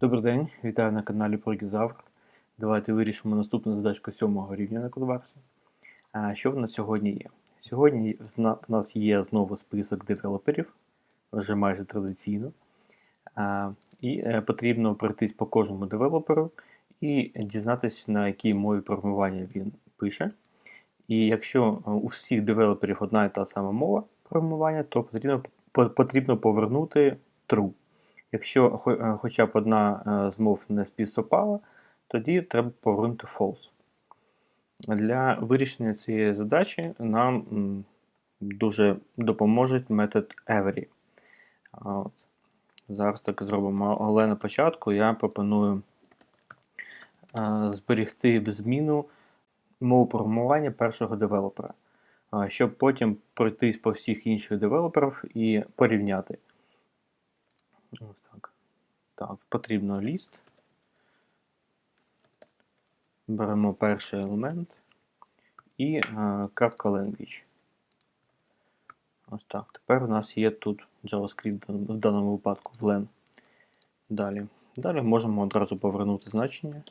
Добрий день, вітаю на каналі Прогізавр. Давайте вирішимо наступну задачку сьомого рівня на Кодварсі. А що в нас сьогодні є? Сьогодні в нас є знову список девелоперів, вже майже традиційно. І е, потрібно пройтись по кожному девелоперу і дізнатися, на якій мові програмування він пише. І якщо е, у всіх девелоперів одна і та сама мова програмування, то потрібно, потрібно повернути true. Якщо е, хоча б одна е, з мов не співсопала, тоді треба повернути false. Для вирішення цієї задачі нам дуже допоможе метод every. От. Зараз так зробимо. Але на початку я пропоную е, зберегти в зміну мову програмування першого девелопера, щоб потім пройтись по всіх інших девелоперів і порівняти. Ось так. Так, потрібно ліст. Беремо перший елемент і е, крапка language. Ось так. Тепер у нас є тут JavaScript в даному- випадку в len. Далі. Далі можемо одразу повернути значення.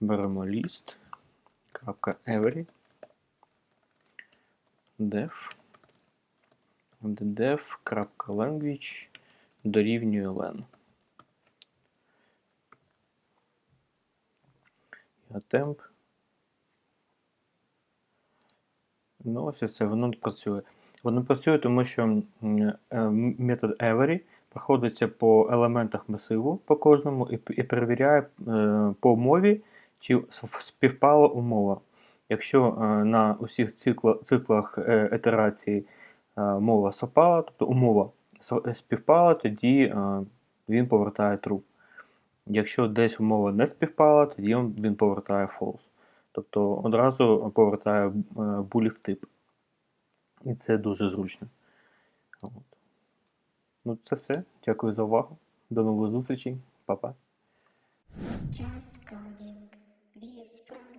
Беремо list. Крапка every. def. def. крапка language дорівнює len. Я темп. Ну, ось все, воно працює. Воно працює, тому що е, метод every проходиться по елементах масиву по кожному і, і перевіряє е, по умові, чи співпала умова. Якщо е, на усіх цикла, циклах ітерації мова совпала, тобто умова співпала, тоді е, він повертає true. Якщо десь умова не співпала, тоді він повертає false. Тобто одразу повертає е, булів тип. І це дуже зручно. От. Ну, це все. Дякую за увагу. До нових зустрічей. Па-па. Just coding, we sprung